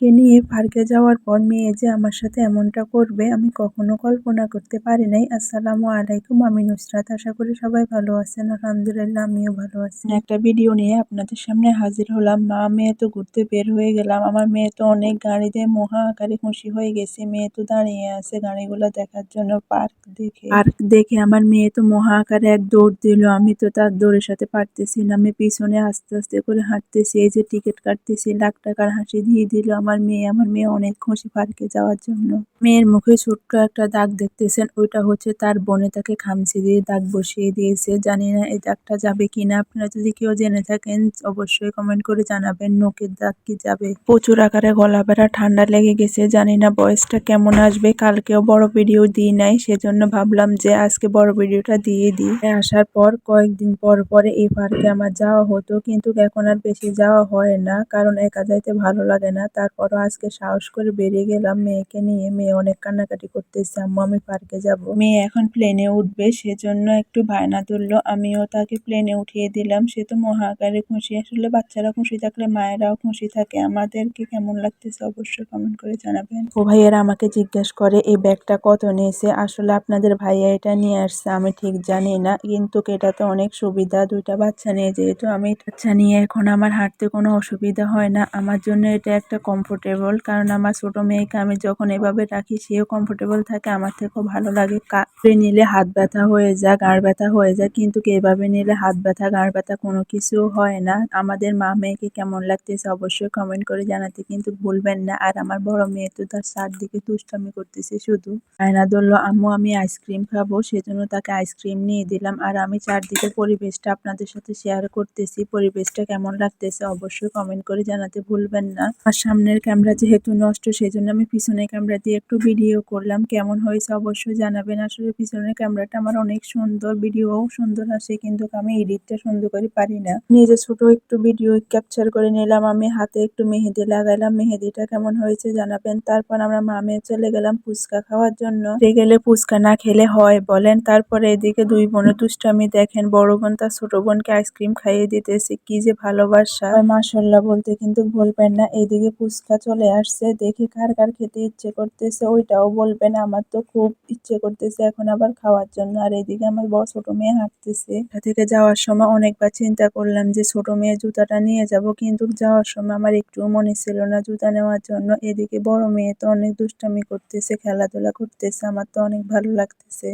মেয়েকে নিয়ে পার্কে যাওয়ার পর মেয়ে যে আমার সাথে এমনটা করবে, আমি কখনো কল্পনা করতে পারি নাই। আসসালামু আলাইকুম, আমি নুসরাত। আশা করি সবাই ভালো আছেন। আলহামদুলিল্লাহ, আমিও ভালো আছি। একটা ভিডিও নিয়ে আপনাদের সামনে হাজির হলাম। মা, মেয়ে তো ঘুরতে বের হয়ে গেলাম। আমার মেয়ে তো অনেক গাড়িতে মহা আকারে খুশি হয়ে গেছে। মেয়ে তো দাঁড়িয়ে আছে গাড়িগুলো দেখার জন্য পার্ক দেখে। পার্ক দেখে আমার মেয়ে তো মহা আকারে এক দৌড় দিল। আমি তো তার দৌড়ের সাথে পারতেছি না আমি পিছনে আস্তে আস্তে করে হাঁটতেছি। এই যে টিকিট কাটতেছি, লাখ টাকার হাসি দিয়ে দিল। আমার মেয়ে, আমার মেয়ে অনেক খুশি পার্কে যাওয়ার জন্য। মেয়ের মুখে ছোট্ট একটা দাগ দেখতেছেন, ওইটা হচ্ছে তার বোনে তাকে খামচি দিয়ে দাগ বসিয়ে দিয়েছে। জানি না এই দাগটা যাবে কিনা, আপনারা যদি কেউ জেনে থাকেন, অবশ্যই কমেন্ট করে জানাবেন নোকের দাগ কি যাবে। প্রচুর আকারে গলা বেড়া ঠান্ডা লেগে গেছে, জানি না বয়সটা কেমন আসবে, কালকেও বড় ভিডিও দিই নাই, সেজন্য ভাবলাম যে আজকে বড় ভিডিওটা দিয়ে দিই। আসার পর, কয়েকদিন পর পরে এই পার্কে আমার যাওয়া হতো, কিন্তু এখন আর বেশি যাওয়া হয় না, কারণ একা যাইতে ভালো লাগে না তারপরও আজকে সাহস করে বেরিয়ে গেলাম মেয়েকে নিয়ে। মেয়ে অনেক কান্নাকাটি করতেছে, আম্মু, আমি পার্কে যাব। মেয়ে এখন প্লেনে উঠবে, সেজন্য একটু বায়না তুললো। আমিও তাকে প্লেনে উঠিয়ে দিলাম। সে তো মহাকারে খুশি। আসলে বাচ্চারা খুশি থাকলে মায়েরাও খুশি থাকে। আমাদেরকে কেমন লাগতেছে অবশ্যই কমেন্ট করে জানাবেন। ও ভাইয়েরা আমাকে জিজ্ঞাসা করে, এই ব্যাগটা কত নিয়েছে? আসলে আপনাদের ভাইয়া এটা নিয়ে আসছে, আমি ঠিক জানি না। কিন্তু এটাতে অনেক সুবিধা, দুইটা বাচ্চা নিয়ে। যেহেতু আমি বাচ্চা নিয়ে এখন আমার হাঁটতে কোনো অসুবিধা হয় না, আমার জন্য এটা একটা কমফোর্টেবল কারণ আমার ছোট মেয়েকে আমি যখন এভাবে রাখি, সেও কমফোর্টেবল থাকে। আমার থেকেও ভালো লাগে কাপড়ে নিলে হাত ব্যথা হয়ে যায় গাঁড় ব্যথা হয়ে যায়, কিন্তু এভাবে নিলে হাত ব্যথা গাঁড় ব্যথা কোনো কিছু হয় না। আমাদের মা মেয়েকে কেমন লাগতেছে অবশ্যই কমেন্ট করে জানাতে কিন্তু ভুলবেন না। আর আমার বড় মেয়ে তো তার চারদিকে দুষ্টামি করতেছে শুধু। আয়না ধরলো, আম্মু, আমি আইসক্রিম খাব। সেজন্য তাকে আইসক্রিম নিয়ে দিলাম। আর আমি চারদিকে পরিবেশটা আপনাদের সাথে শেয়ার করতেছি। পরিবেশটা কেমন লাগতেছে অবশ্যই কমেন্ট করে জানাতে ভুলবেন না। আর সামনের ক্যামেরা যেহেতু নষ্ট সেই জন্য আমি পিছনের ক্যামেরা দিয়ে একটু ভিডিও করলাম। কেমন হয়েছে অবশ্যই জানাবেন। আসলে পিছনের ক্যামেরাটা আমার অনেক সুন্দর ভিডিওও সুন্দর আসে, কিন্তু আমি এডিটটা সুন্দর করে পারি না। নিজে ছোট একটু ভিডিও ক্যাপচার করে নিলাম, আমি হাতে একটু মেহেদি লাগাইলাম। মেহেদিটা কেমন হয়েছে জানাবেন। তারপর আমরা মামে চলে গেলাম ফুচকা খাওয়ার জন্য। গেলে ফুচকা না খেলে হয়, বলেন। তারপরে এদিকে দুই বোনের দুষ্টামি দেখেন। বড় বোন তার ছোট বোনকে আইসক্রিম খাইয়ে দিতেছে। কি যে ভালোবাসা। মাসাল্লাহ বলতে কিন্তু বলবেন না। এইদিকে ফুচকা চলে আসছে, দেখে কার কার খেতে ইচ্ছে করতেছে, ওইটাও বলবেন আমার তো খুব ইচ্ছে করতেছে এখন আবার খাওয়ার জন্য। আর এদিকে আমার বড় ছোট মেয়ে হাঁটতেছে। থেকে যাওয়ার সময় অনেকবার চিন্তা করলাম যে ছোট মেয়ে জুতাটা নিয়ে যাব, কিন্তু যাওয়ার সময় আমার একটু মনে ছিল না জুতা নেওয়ার জন্য। এদিকে বড় মেয়ে তো অনেক দুষ্টামি করতেছে, খেলাধুলা করতেছে, আমার তো অনেক ভালো লাগতেছে।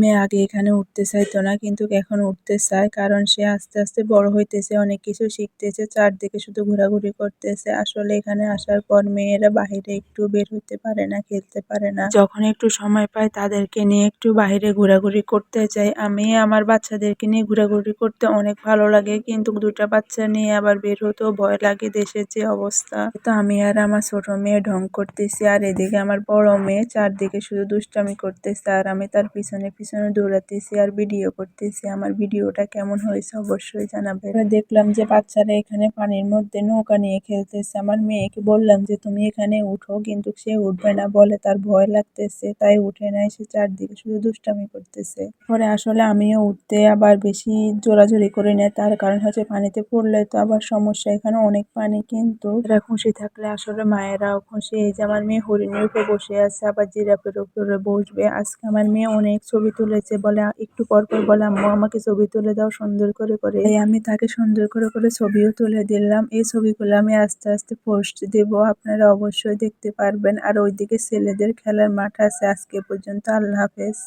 মেয়ে আগে এখানে উঠতে চাইতো না, কিন্তু এখন উঠতে চায়। কারণ সে আস্তে আস্তে বড় হইতেছে, অনেক কিছু শিখতেছে, চারদিকে শুধু ঘোরাঘুরি করতেছে। আসলে এখানে আসার পর মেয়েরা বাহিরে একটু বের হতে পারে না, খেলতে পারে না। যখন একটু সময় পায়, তাদেরকে নিয়ে একটু বাহিরে ঘোরাঘুরি করতে চাই। আমি আমার বাচ্চাদেরকে নিয়ে ঘোরাঘুরি করতে অনেক ভালো লাগে, কিন্তু দুটা বাচ্চা নিয়ে আবার বের হতেও ভয় লাগে দেশের যে অবস্থা। তো আমি আর আমার ছোট মেয়ে ঢং করতেছি, আর এদিকে আমার বড় মেয়ে চারদিকে শুধু দুষ্টামি করতেছে, আর আমি তার পিছনে পিছনে দৌড়াতেছি আর ভিডিও করতেছি। আমার ভিডিওটা কেমন হয়েছে অবশ্যই জানাবে দেখলাম যে বাচ্চারা এখানে পানির মধ্যে নৌকা নিয়ে খেলতেছে। আমার মেয়েকে বললাম যে, তুমি এখানে উঠো। কিন্তু সে উঠবে না বলে তার ভয় লাগতেছে। তাই উঠে নাই সে চারদিকে শুধু দুষ্টামি করতেছে। পরে আসলে আমিও উঠতে আবার বেশি জোরাজোরি করে নেয় তার কারণ হচ্ছে পানিতে পড়লে তো আবার সমস্যা। এখানে অনেক পানি, কিন্তু এরা খুশি থাকলে আসলে মায়েরাও খুশি। এই যে আমার মেয়ে হরিণের উপর বসে আছে, আবার জিরাফের উপরে বসবে। আজকে আমার মেয়ে অনেক ছবি তুলেছে বলে, একটু পর পর বলে, আম্মু, আমাকে ছবি তুলে দাও, সুন্দর করে করে। এই আমি তাকে সুন্দর করে করে ছবিও তুলে দিলাম। এই ছবিগুলো আমি আস্তে আস্তে পোস্ট দেব। আপনারা অবশ্যই দেখতে পারবেন। আর ওইদিকে ছেলেদের খেলার মাঠ আছে। আজকে পর্যন্ত আল্লাহ হাফেজ।